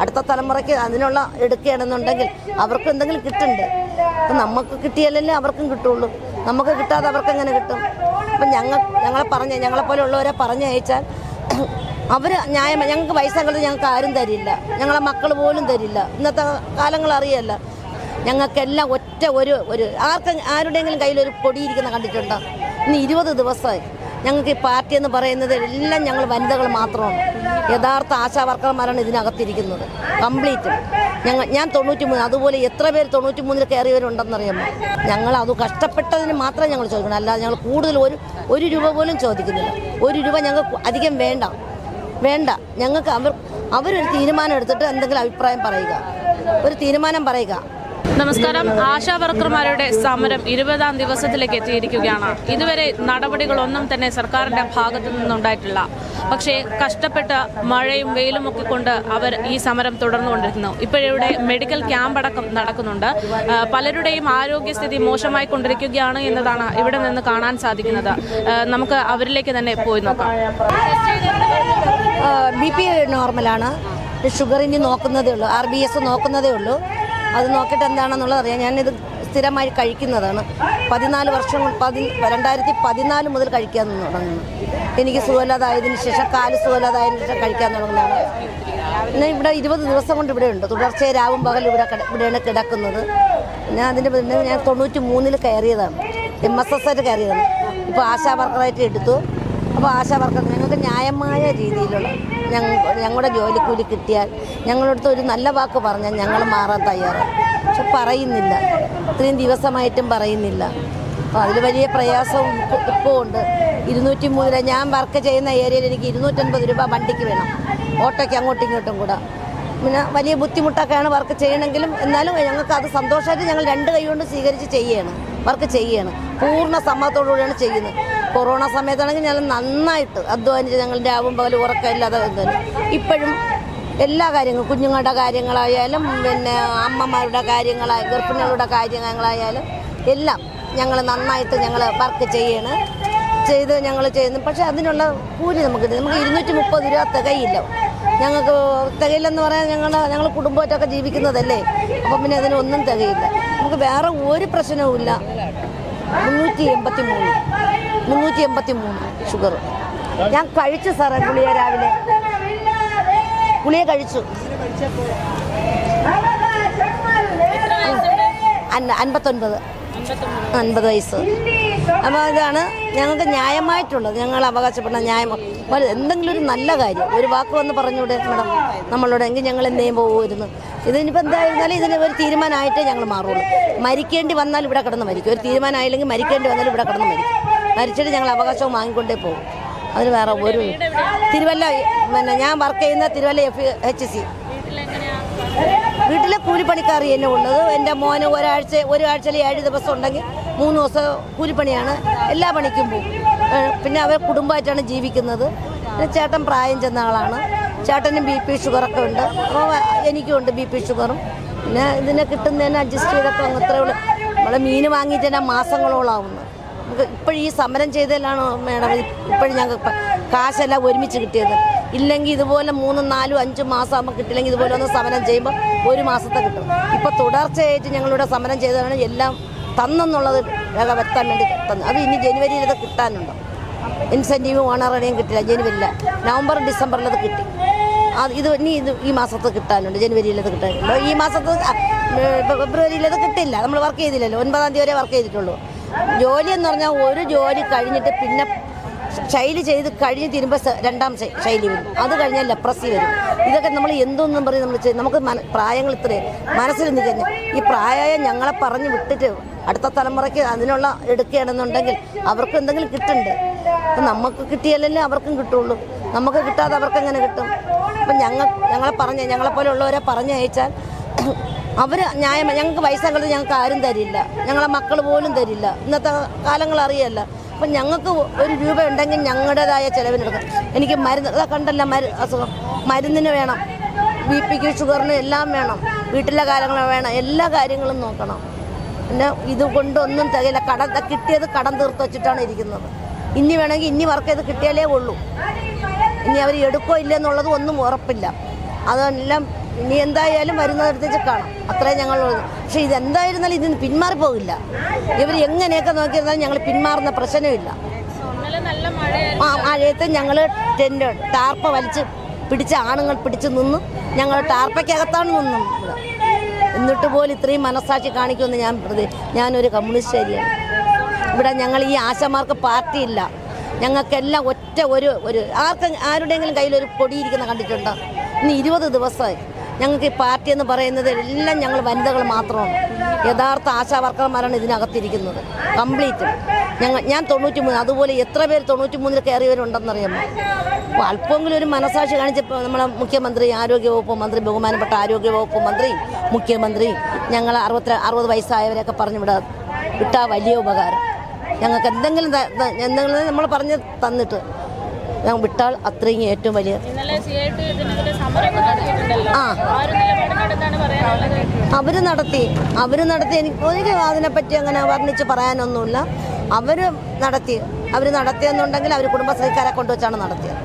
അടുത്ത തലമുറയ്ക്ക് അതിനുള്ള എടുക്കുകയാണെന്നുണ്ടെങ്കിൽ അവർക്ക് എന്തെങ്കിലും കിട്ടണ്ടേ അപ്പം നമുക്ക് കിട്ടിയല്ലേ അവർക്കും കിട്ടുള്ളൂ. നമുക്ക് കിട്ടാതെ അവർക്ക് എങ്ങനെ കിട്ടും? അപ്പം ഞങ്ങൾ ഞങ്ങളെ പറഞ്ഞ ഞങ്ങളെ പോലെ ഉള്ളവരെ പറഞ്ഞയച്ചാൽ അവർ ന്യായം ഞങ്ങൾക്ക് കളി ഞങ്ങൾക്ക് ആരും തരില്ല. ഞങ്ങളെ മക്കൾ പോലും തരില്ല. ഇന്നത്തെ കാലങ്ങൾ അറിയല്ല. ഞങ്ങൾക്കെല്ലാം ഒറ്റ ഒരു ഒരു ആർക്കും ആരുടെയെങ്കിലും കയ്യിൽ ഒരു പൊടിയിരിക്കുന്ന കണ്ടിട്ടുണ്ടോ? ഇന്ന് ഇരുപത് ദിവസമായി. ഞങ്ങൾക്ക് ഈ പാർട്ടി എന്ന് പറയുന്നത് എല്ലാം ഞങ്ങൾ വനിതകൾ മാത്രമാണ്. യഥാർത്ഥ ആശാവർക്കർമാരാണ് ഇതിനകത്തിരിക്കുന്നത്. കംപ്ലീറ്റ്. ഞങ്ങൾ ഞാൻ തൊണ്ണൂറ്റി മൂന്ന് അതുപോലെ എത്ര പേര് തൊണ്ണൂറ്റി മൂന്നിൽ കയറിയവരുണ്ടെന്നറിയാമോ? ഞങ്ങൾ അത് കഷ്ടപ്പെട്ടതിന് മാത്രമേ ഞങ്ങൾ ചോദിക്കണം അല്ലാതെ ഞങ്ങൾ കൂടുതൽ ഒരു ഒരു രൂപ പോലും ചോദിക്കുന്നില്ല. ഒരു രൂപ ഞങ്ങൾക്ക് അധികം വേണ്ട. വേണ്ട. ഞങ്ങൾക്ക് അവർ അവരൊരു തീരുമാനം എടുത്തിട്ട് എന്തെങ്കിലും അഭിപ്രായം പറയുക. ഒരു തീരുമാനം പറയുക. നമസ്കാരം. ആശാ വർക്കർമാരുടെ സമരം ഇരുപതാം ദിവസത്തിലേക്ക് എത്തിയിരിക്കുകയാണ്. ഇതുവരെ നടപടികളൊന്നും തന്നെ സർക്കാരിന്റെ ഭാഗത്തു നിന്നുണ്ടായിട്ടില്ല. പക്ഷേ കഷ്ടപ്പെട്ട് മഴയും വെയിലും ഒക്കെ കൊണ്ട് അവർ ഈ സമരം തുടർന്നുകൊണ്ടിരിക്കുന്നു. ഇപ്പോഴിവിടെ മെഡിക്കൽ ക്യാമ്പ് അടക്കം നടക്കുന്നുണ്ട്. പലരുടെയും ആരോഗ്യസ്ഥിതി മോശമായി കൊണ്ടിരിക്കുകയാണ് എന്നതാണ് ഇവിടെ നിന്ന് കാണാൻ സാധിക്കുന്നത്. നമുക്ക് അവരിലേക്ക് തന്നെ പോയി നോക്കാം. ബി പി നോർമലാണ്. ഷുഗറിന് നോക്കുന്നതേ ഉള്ളൂ. ആർ ബി എസ് നോക്കുന്നതേ ഉള്ളൂ. അത് നോക്കിയിട്ട് എന്താണെന്നുള്ളത് അറിയാം. ഞാനിത് സ്ഥിരമായി കഴിക്കുന്നതാണ്. പതിനാല് വർഷം പതി രണ്ടായിരത്തി പതിനാല് മുതൽ കഴിക്കാൻ തുടങ്ങുന്നു. എനിക്ക് സുഖമില്ലാതായതിനു ശേഷം കാൽ സുഖമില്ലാതായതിനു ശേഷം കഴിക്കാൻ തുടങ്ങുന്നതാണ്. പിന്നെ ഇവിടെ ഇരുപത് ദിവസം കൊണ്ട് ഇവിടെ ഉണ്ട്. തുടർച്ചയായി രാവും പകലും ഇവിടെ ഇവിടെയാണ് കിടക്കുന്നത്. പിന്നെ അതിന്റെ പിന്നെ ഞാൻ തൊണ്ണൂറ്റി മൂന്നിൽ കയറിയതാണ്. എം എസ് എസ് ആയിട്ട് കയറിയതാണ്. ഇപ്പോൾ ആശാ വർക്കറായിട്ട് എടുത്തു. അപ്പോൾ ആശാ വർക്കർ ഞങ്ങൾക്ക് ന്യായമായ രീതിയിലുള്ള ഞങ്ങ ഞങ്ങളുടെ ജോലിക്കൂലി കിട്ടിയാൽ ഞങ്ങളുടെ അടുത്ത് ഒരു നല്ല വാക്ക് പറഞ്ഞാൽ ഞങ്ങൾ മാറാൻ തയ്യാറാണ്. പക്ഷെ പറയുന്നില്ല. ഇത്രയും ദിവസമായിട്ടും പറയുന്നില്ല. അപ്പോൾ അതിൽ വലിയ പ്രയാസവും ഇപ്പോൾ ഉണ്ട്. ഇരുന്നൂറ്റി മൂന്ന് രൂപ ഞാൻ വർക്ക് ചെയ്യുന്ന ഏരിയയിൽ എനിക്ക് ഇരുന്നൂറ്റൻപത് രൂപ വണ്ടിക്ക് വേണം. ഓട്ടോയ്ക്ക് അങ്ങോട്ടും ഇങ്ങോട്ടും കൂടെ. പിന്നെ വലിയ ബുദ്ധിമുട്ടൊക്കെയാണ് വർക്ക് ചെയ്യണമെങ്കിലും എന്നാലും ഞങ്ങൾക്ക് അത് സന്തോഷമായിട്ട് ഞങ്ങൾ രണ്ട് കൈ കൊണ്ട് സ്വീകരിച്ച് ചെയ്യണം. വർക്ക് ചെയ്യണം. പൂർണ സമ്മതത്തോടുകൂടിയാണ് ചെയ്യുന്നത്. കൊറോണ സമയത്താണെങ്കിൽ ഞങ്ങൾ നന്നായിട്ട് അധ്വാനിച്ച് ഞങ്ങൾ രാവും പകലും ഉറക്കമില്ലാതെ. ഇപ്പോഴും എല്ലാ കാര്യങ്ങളും കുഞ്ഞുങ്ങളുടെ കാര്യങ്ങളായാലും പിന്നെ അമ്മമാരുടെ കാര്യങ്ങളായ ഗർഭിണികളുടെ കാര്യങ്ങളായാലും എല്ലാം ഞങ്ങൾ നന്നായിട്ട് ഞങ്ങൾ വർക്ക് ചെയ്യണം. ചെയ്ത് ഞങ്ങൾ ചെയ്യുന്നു. പക്ഷേ അതിനുള്ള കൂലി നമുക്ക്. നമുക്ക് ഇരുന്നൂറ്റി മുപ്പത് രൂപ തികയില്ല. ഞങ്ങൾക്ക് തികയില്ലെന്ന് പറയാൻ ഞങ്ങൾ ഞങ്ങൾ കുടുംബമായിട്ടൊക്കെ ജീവിക്കുന്നതല്ലേ? അപ്പം പിന്നെ അതിനൊന്നും തികയില്ല. നമുക്ക് വേറെ ഒരു പ്രശ്നവുമില്ല. മുന്നൂറ്റി എൺപത്തി മൂന്ന് മുന്നൂറ്റി എൺപത്തി മൂന്ന് ഷുഗർ. ഞാൻ കഴിച്ചു സാറേ ഗുളിയ രാവിലെ. ഗുളിയ കഴിച്ചു. അൻപത്തൊൻപത്. അൻപത് വയസ്സ്. അപ്പോൾ ഇതാണ് ഞങ്ങൾക്ക് ന്യായമായിട്ടുള്ളത്. ഞങ്ങൾ അവകാശപ്പെടുന്ന ന്യായം. എന്തെങ്കിലും ഒരു നല്ല കാര്യം ഒരു വാക്ക് വന്ന് പറഞ്ഞൂടെ മേഡം നമ്മളോട്. എങ്കിൽ ഞങ്ങൾ എന്നെയും പോകുമായിരുന്നു? ഇതിനിപ്പോൾ എന്തായിരുന്നാലും ഇതിന് ഒരു തീരുമാനമായിട്ടേ ഞങ്ങൾ മാറുള്ളൂ. മരിക്കേണ്ടി വന്നാൽ ഇവിടെ കിടന്ന് മരിക്കും. ഒരു തീരുമാനമായില്ലെങ്കിൽ മരിക്കേണ്ടി വന്നാൽ ഇവിടെ കിടന്ന് മരിക്കും. മരിച്ചിട്ട് ഞങ്ങൾ അവകാശവും വാങ്ങിക്കൊണ്ടേ പോകും. അതിന് വേറെ ഒരു തിരുവല്ല പിന്നെ ഞാൻ വർക്ക് ചെയ്യുന്ന തിരുവല്ല എഫ് എച്ച് സി വീട്ടിലെ കൂലിപ്പണിക്കാർ തന്നെ ഉള്ളത്. എന്റെ മോന് ഒരാഴ്ച ഒരാഴ്ചയിൽ ഏഴ് ദിവസം ഉണ്ടെങ്കിൽ മൂന്ന് ദിവസം കൂലിപ്പണിയാണ്. എല്ലാ പണിക്കും പോകും. പിന്നെ അവർ കുടുംബമായിട്ടാണ് ജീവിക്കുന്നത്. പിന്നെ ചേട്ടൻ പ്രായം ചെന്ന ആളാണ്. ചേട്ടനും ബി പി ഷുഗറൊക്കെ ഉണ്ട്. അപ്പോൾ എനിക്കും ഉണ്ട് ബി പി ഷുഗറും. പിന്നെ ഇതിനെ കിട്ടുന്നതിന് അഡ്ജസ്റ്റ് ചെയ്തൊക്കെ അങ്ങ് നമ്മൾ മീൻ വാങ്ങിയിട്ട് തന്നെ മാസങ്ങളോളാവുന്നു ഇപ്പോഴും ഈ സമരം ചെയ്തതിലാണ് മേഡം? ഇപ്പോഴും ഞങ്ങൾക്ക് കാശെല്ലാം ഒരുമിച്ച് കിട്ടിയത്. ഇല്ലെങ്കിൽ ഇതുപോലെ മൂന്നും നാലും അഞ്ചും മാസം ആകുമ്പോൾ കിട്ടില്ലെങ്കിൽ ഇതുപോലെ ഒന്ന് സമരം ചെയ്യുമ്പോൾ ഒരു മാസത്തെ കിട്ടും. ഇപ്പോൾ തുടർച്ചയായിട്ട് ഞങ്ങളിവിടെ സമരം ചെയ്തതാണ് എല്ലാം തന്നെന്നുള്ളത് രേഖ വരുത്താൻ വേണ്ടി തന്നു. അത് ഇനി ജനുവരിയിൽ ഇത് കിട്ടാനുണ്ടോ? ഇൻസെന്റീവ് ഓണറടിയും കിട്ടില്ല ജനുവരിയില്ല നവംബർ ഡിസംബറിൽ അത് കിട്ടി. അത് ഇത് ഇനി ഇത് ഈ മാസത്ത് കിട്ടാനുണ്ട് ജനുവരിയിൽ അത് കിട്ടാനുണ്ട്. ഈ മാസത്ത് അത് കിട്ടില്ല. നമ്മൾ വർക്ക് ചെയ്തില്ലല്ലോ. ഒൻപതാം തീയതി വരെ വർക്ക് ചെയ്തിട്ടുള്ളൂ. ജോലി എന്ന് പറഞ്ഞാൽ ഒരു ജോലി കഴിഞ്ഞിട്ട് പിന്നെ ശൈലി ചെയ്ത് കഴിഞ്ഞ് തീരുമ്പോൾ രണ്ടാം ശൈലി വരും. അത് കഴിഞ്ഞാൽ ലെപ്രസി വരും. ഇതൊക്കെ നമ്മൾ എന്തൊന്നും പറയും നമ്മൾ നമുക്ക് പ്രായങ്ങൾ ഇത്രയും മനസ്സിൽ നിൽക്കുന്ന ഈ പ്രായമായ ഞങ്ങളെ പറഞ്ഞ് വിട്ടിട്ട് അടുത്ത തലമുറയ്ക്ക് അതിനുള്ള എടുക്കുകയാണെന്നുണ്ടെങ്കിൽ അവർക്ക് എന്തെങ്കിലും കിട്ടണ്ടേ? അപ്പം നമുക്ക് കിട്ടിയാലല്ലേ അവർക്കും കിട്ടുള്ളൂ. നമുക്ക് കിട്ടാതെ അവർക്ക് എങ്ങനെ കിട്ടും? അപ്പം ഞങ്ങൾ ഞങ്ങളെ പറഞ്ഞ ഞങ്ങളെപ്പോലെ ഉള്ളവരെ പറഞ്ഞയച്ചാൽ അവർ ന്യായം ഞങ്ങൾക്ക് പൈസ കളി ഞങ്ങൾക്ക് ആരും തരില്ല. ഞങ്ങളെ മക്കൾ പോലും തരില്ല. ഇന്നത്തെ കാലങ്ങൾ അറിയല്ല. അപ്പം ഞങ്ങൾക്ക് ഒരു രൂപ ഉണ്ടെങ്കിൽ ഞങ്ങളുടേതായ ചിലവിനെടുക്കാം എനിക്ക് മരുന്ന് കണ്ടല്ല മരു അസുഖം. മരുന്നിന് വേണം. ബി പിക്ക് ഷുഗറിന് എല്ലാം വേണം. വീട്ടിലെ കാര്യങ്ങൾ വേണം. എല്ലാ കാര്യങ്ങളും നോക്കണം. പിന്നെ ഇത് കൊണ്ടൊന്നും തികയില്ല. കടം കിട്ടിയത് കടം തീർത്ത് വെച്ചിട്ടാണ് ഇരിക്കുന്നത്. ഇനി വേണമെങ്കിൽ ഇനി വർക്ക് ചെയ്ത് കിട്ടിയാലേ ഉള്ളൂ. ഇനി അവർ എടുക്കോ ഇല്ല എന്നുള്ളത് ഒന്നും ഉറപ്പില്ല. അതെല്ലാം ഇനി എന്തായാലും വരുന്നതനുസരിച്ച് കാണാം. അത്രേ ഞങ്ങൾ പക്ഷേ ഇത് എന്തായിരുന്നാലും ഇതിന് പിന്മാറിപ്പോകില്ല ഇവർ എങ്ങനെയൊക്കെ നോക്കിയിരുന്നാലും ഞങ്ങൾ പിന്മാറുന്ന പ്രശ്നമില്ല. ആ മഴയത്ത് ഞങ്ങൾ ടെന്റ് ടാർപ്പ വലിച്ച് പിടിച്ച ആണുങ്ങൾ പിടിച്ച് നിന്ന് ഞങ്ങൾ ടാർപ്പയ്ക്കകത്താണ് നിന്നും. എന്നിട്ട് പോലും ഇത്രയും മനസ്സാക്ഷി കാണിക്കുമെന്ന് ഞാൻ പ്രതി ഞാനൊരു കമ്മ്യൂണിസ്റ്റുകാരിയാണ് ഇവിടെ ഞങ്ങൾ ഈ ആശമാർക്ക് പാർട്ടിയില്ല. ഞങ്ങൾക്കെല്ലാം ഒറ്റ ഒരു ഒരു ആർക്ക് ആരുടെയെങ്കിലും കയ്യിൽ ഒരു പൊടിയിരിക്കുന്ന കണ്ടിട്ടുണ്ടോ? ഇന്ന് ഇരുപത് ദിവസമായി. ഞങ്ങൾക്ക് ഈ പാർട്ടി എന്ന് പറയുന്നത് എല്ലാം ഞങ്ങൾ വനിതകൾ മാത്രമാണ്. യഥാർത്ഥ ആശാ വർക്കർമാരാണ് ഇതിനകത്തിരിക്കുന്നത്. കംപ്ലീറ്റ് ഞങ്ങൾ ഞാൻ തൊണ്ണൂറ്റി മൂന്ന് അതുപോലെ എത്ര പേര് തൊണ്ണൂറ്റി മൂന്നിൽ കയറിയവരുണ്ടെന്നറിയാമോ? അപ്പോൾ അല്പമെങ്കിലും ഒരു മനസാക്ഷി കാണിച്ചപ്പോൾ നമ്മളെ മുഖ്യമന്ത്രി ആരോഗ്യവകുപ്പ് മന്ത്രി ബഹുമാനപ്പെട്ട ആരോഗ്യവകുപ്പ് മന്ത്രി മുഖ്യമന്ത്രി ഞങ്ങൾ അറുപത്തി അറുപത് വയസ്സായവരെയൊക്കെ പറഞ്ഞു വിടാ വിട്ടാൽ വലിയ ഉപകാരം. ഞങ്ങൾക്ക് എന്തെങ്കിലും എന്തെങ്കിലും നമ്മൾ പറഞ്ഞ് തന്നിട്ട് ഞങ്ങൾ വിട്ടാൽ അത്രയും ഏറ്റവും വലിയ ആ. അവർ നടത്തി. അവർ നടത്തി. എനിക്ക് എനിക്ക് അതിനെപ്പറ്റി അങ്ങനെ വർണിച്ച് പറയാനൊന്നുമില്ല. അവർ നടത്തി. അവർ നടത്തിയെന്നുണ്ടെങ്കിൽ അവർ കുടുംബശ്രീക്കാരെ കൊണ്ടുവച്ചാണ് നടത്തിയത്.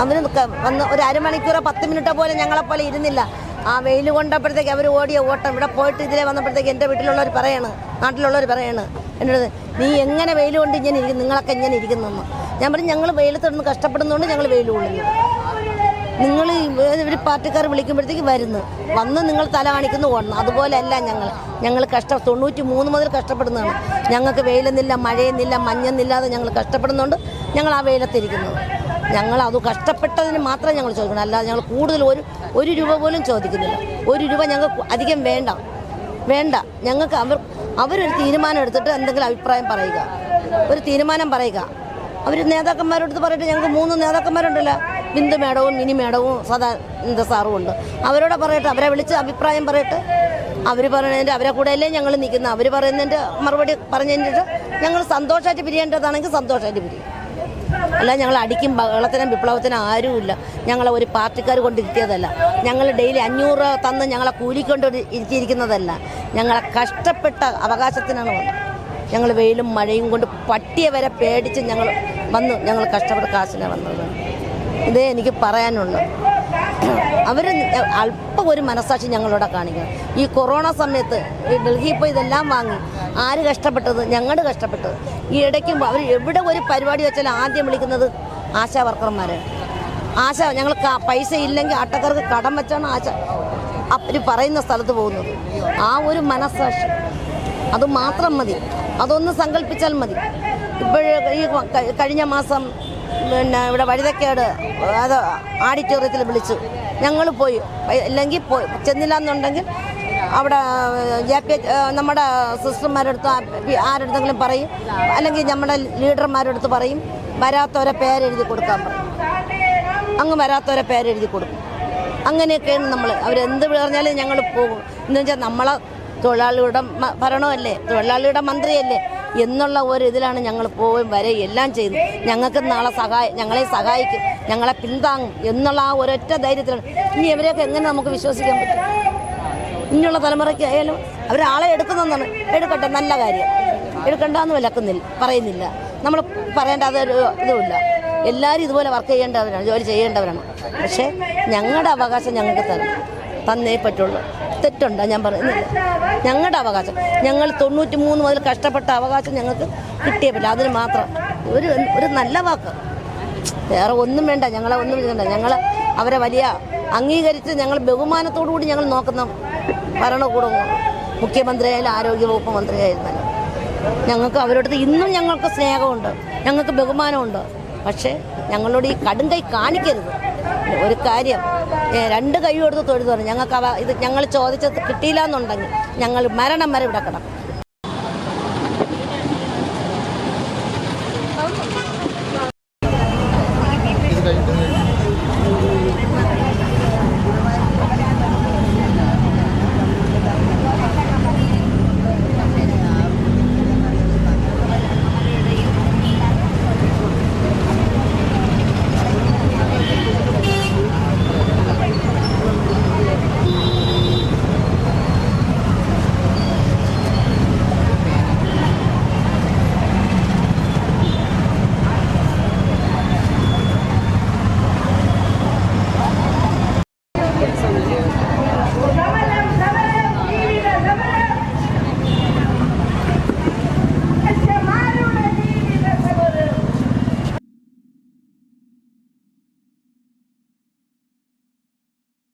അവർ വന്ന് ഒരു അരമണിക്കൂറോ പത്ത് മിനിറ്റോ പോലെ ഞങ്ങളെപ്പോലെ ഇരുന്നില്ല. ആ വെയിൽ കൊണ്ടപ്പോഴത്തേക്ക് അവർ ഓടിയ ഓട്ടം. ഇവിടെ പോയിട്ട് ഇതിലെ വന്നപ്പോഴത്തേക്ക് എന്റെ വീട്ടിലുള്ളവർ പറയാണ്. നാട്ടിലുള്ളവർ പറയാണ്. എന്നോട് നീ എങ്ങനെ വെയിൽ കൊണ്ട് ഇങ്ങനെ ഇരിക്കും നിങ്ങളൊക്കെ ഇങ്ങനെ ഇരിക്കുന്നെന്ന്. ഞാൻ പറഞ്ഞു ഞങ്ങൾ വെയിലത്തിടുന്ന് കഷ്ടപ്പെടുന്നതുകൊണ്ട് ഞങ്ങൾ വെയിൽ കൊള്ളുന്നു നിങ്ങൾ ഒരു പാർട്ടിക്കാർ വിളിക്കുമ്പോഴത്തേക്ക് വരുന്നു. വന്ന് നിങ്ങൾ തല കാണിക്കുന്നു ഓടണം അതുപോലെയല്ല ഞങ്ങൾ. ഞങ്ങൾ കഷ്ട തൊണ്ണൂറ്റി മൂന്ന് മുതൽ കഷ്ടപ്പെടുന്നതാണ്. ഞങ്ങൾക്ക് വെയിലെന്നില്ല മഴയെന്നില്ല മഞ്ഞെന്നില്ലാതെ ഞങ്ങൾ കഷ്ടപ്പെടുന്നുണ്ട് ഞങ്ങൾ ആ വെയിലത്തിരിക്കുന്നത് ഞങ്ങൾ അത് കഷ്ടപ്പെട്ടതിന് മാത്രമേ ഞങ്ങൾ ചോദിക്കണം അല്ലാതെ ഞങ്ങൾ കൂടുതൽ ഒരു ഒരു രൂപ പോലും ചോദിക്കുന്നില്ല. ഒരു രൂപ ഞങ്ങൾക്ക് അധികം വേണ്ട. വേണ്ട. ഞങ്ങൾക്ക് അവർ അവരൊരു തീരുമാനം എടുത്തിട്ട് എന്തെങ്കിലും അഭിപ്രായം പറയുക. ഒരു തീരുമാനം പറയുക. അവർ നേതാക്കന്മാരോട് പറയട്ടെ ഞങ്ങൾക്ക് മൂന്ന് നേതാക്കന്മാരുണ്ടല്ലോ. ബിന്ദു മേഡവും മിനി മേഡവും സദാനന്ദ സാറും ഉണ്ട്. അവരോട് പറയട്ടെ അവരെ വിളിച്ച് അഭിപ്രായം പറയട്ടെ. അവർ പറയുന്നതിന്റെ അവരെ കൂടെയല്ലേ ഞങ്ങൾ നിൽക്കുന്നത് അവർ പറയുന്നതിന്റെ മറുപടി പറഞ്ഞതിന്റെ ഞങ്ങൾ സന്തോഷമായിട്ട് പിരിയേണ്ടതാണെങ്കിൽ സന്തോഷമായിട്ട് പിരിയും. അല്ല ഞങ്ങൾ അടിക്കും ബഹളത്തിനും വിപ്ലവത്തിനും ആരുമില്ല. ഞങ്ങളെ ഒരു പാർട്ടിക്കാർ കൊണ്ട് ഞങ്ങൾ ഡെയിലി അഞ്ഞൂറ് തന്ന് ഞങ്ങളെ കൂലിക്കൊണ്ട് ഇരിക്കുന്നതല്ല ഞങ്ങളെ കഷ്ടപ്പെട്ട അവകാശത്തിനാണ് വന്നത്. ഞങ്ങൾ വെയിലും മഴയും കൊണ്ട് പട്ടിയെ വരെ പേടിച്ച് ഞങ്ങൾ വന്നു. ഞങ്ങൾ കഷ്ടപ്പെട്ട് കാശിനെ വന്നത്. ഇതേ എനിക്ക് പറയാനുള്ളൂ. അവർ അല്പം ഒരു മനസ്സാക്ഷി ഞങ്ങളോട് കാണിക്കണം. ഈ കൊറോണ സമയത്ത് ഡൽഹിയിൽ പോയി ഇതെല്ലാം വാങ്ങി. ആര് കഷ്ടപ്പെട്ടത്? ഞങ്ങൾ കഷ്ടപ്പെട്ടത്. ഈ ഇടയ്ക്ക് അവർ എവിടെ ഒരു പരിപാടി വെച്ചാൽ ആദ്യം വിളിക്കുന്നത് ആശാ വർക്കർമാർ ആശ ഞങ്ങൾ പൈസ ഇല്ലെങ്കിൽ ആട്ടക്കാർക്ക് കടം വെച്ചാണ് ആശ അവർ പറയുന്ന സ്ഥലത്ത് പോകുന്നത്. ആ ഒരു മനസ്സാക്ഷി. അത് മാത്രം മതി. അതൊന്ന് സങ്കല്പിച്ചാൽ മതി. ഇപ്പോഴേ ഈ കഴിഞ്ഞ മാസം പിന്നെ ഇവിടെ വഴുതക്കേട് അത് ആഡിറ്റോറിയത്തിൽ വിളിച്ചു. ഞങ്ങൾ പോയി. അല്ലെങ്കിൽ പോയി. ചെന്നില്ല എന്നുണ്ടെങ്കിൽ അവിടെ ജെ പി നമ്മുടെ സിസ്റ്റർമാരടുത്ത് ആരടുത്തെങ്കിലും പറയും. അല്ലെങ്കിൽ നമ്മുടെ ലീഡർമാരടുത്ത് പറയും. വരാത്തവരെ പേരെഴുതി കൊടുക്കാൻ പറയും. അങ്ങ് വരാത്തവരെ പേരെഴുതി കൊടുക്കും. അങ്ങനെയൊക്കെയാണ് നമ്മൾ. അവരെന്ത് പറഞ്ഞാലും ഞങ്ങൾ പോകും. എന്ന് വെച്ചാൽ നമ്മളെ തൊഴിലാളിയുടെ ഭരണമല്ലേ? തൊഴിലാളിയുടെ മന്ത്രിയല്ലേ? എന്നുള്ള ഒരു ഇതിലാണ് ഞങ്ങൾ പോവുകയും വരെ എല്ലാം ചെയ്തു. ഞങ്ങൾക്ക് നാളെ സഹായ ഞങ്ങളെ സഹായിക്കും ഞങ്ങളെ പിന്താങ്ങും എന്നുള്ള ആ ഒരൊറ്റ ധൈര്യത്തിലാണ്. ഇനി ഇവരെയൊക്കെ എങ്ങനെ നമുക്ക് വിശ്വസിക്കാൻ പറ്റും? ഇനിയുള്ള തലമുറയ്ക്ക് ആയാലും അവരാളെ എടുക്കുന്നതാണ് എടുക്കട്ടെ നല്ല കാര്യം. എടുക്കണ്ടെന്ന് വിലക്കുന്നില്ല പറയുന്നില്ല. നമ്മൾ പറയേണ്ട അതൊരു ഇതുമില്ല. എല്ലാവരും ഇതുപോലെ വർക്ക് ചെയ്യേണ്ടവരാണ് ജോലി ചെയ്യേണ്ടവരാണ്. പക്ഷേ ഞങ്ങളുടെ അവകാശം ഞങ്ങൾക്ക് തരണം തന്നേ പറ്റുള്ളൂ. തെറ്റുണ്ടോ ഞാൻ പറയുന്നില്ല. ഞങ്ങളുടെ അവകാശം. ഞങ്ങൾ തൊണ്ണൂറ്റി മൂന്ന് മുതൽ കഷ്ടപ്പെട്ട അവകാശം ഞങ്ങൾക്ക് കിട്ടിയ അതിന് മാത്രം. ഒരു ഒരു നല്ല വാക്ക്. വേറെ ഒന്നും വേണ്ട. ഞങ്ങളെ ഒന്നും വേണ്ട. ഞങ്ങൾ അവരെ വലിയ അംഗീകരിച്ച് ഞങ്ങൾ ബഹുമാനത്തോടു കൂടി ഞങ്ങൾ നോക്കുന്ന ഭരണകൂടം മുഖ്യമന്ത്രിയായാലും ആരോഗ്യവകുപ്പ് മന്ത്രിയായിരുന്നാലും ഞങ്ങൾക്ക് അവരോട് ഇന്നും ഞങ്ങൾക്ക് സ്നേഹമുണ്ട്. ഞങ്ങൾക്ക് ബഹുമാനമുണ്ട്. പക്ഷേ ഞങ്ങളോട് ഈ കടും കൈ കാണിക്കരുത്. ഒരു കാര്യം രണ്ട് കൈ കൊടുത്ത് തൊഴുതു പറഞ്ഞു. ഞങ്ങൾക്ക് അവ ഇത് ഞങ്ങൾ ചോദിച്ചത് കിട്ടിയില്ല എന്നുണ്ടെങ്കിൽ ഞങ്ങൾ മരണം വരെ ഇവിടെ കിടക്കും.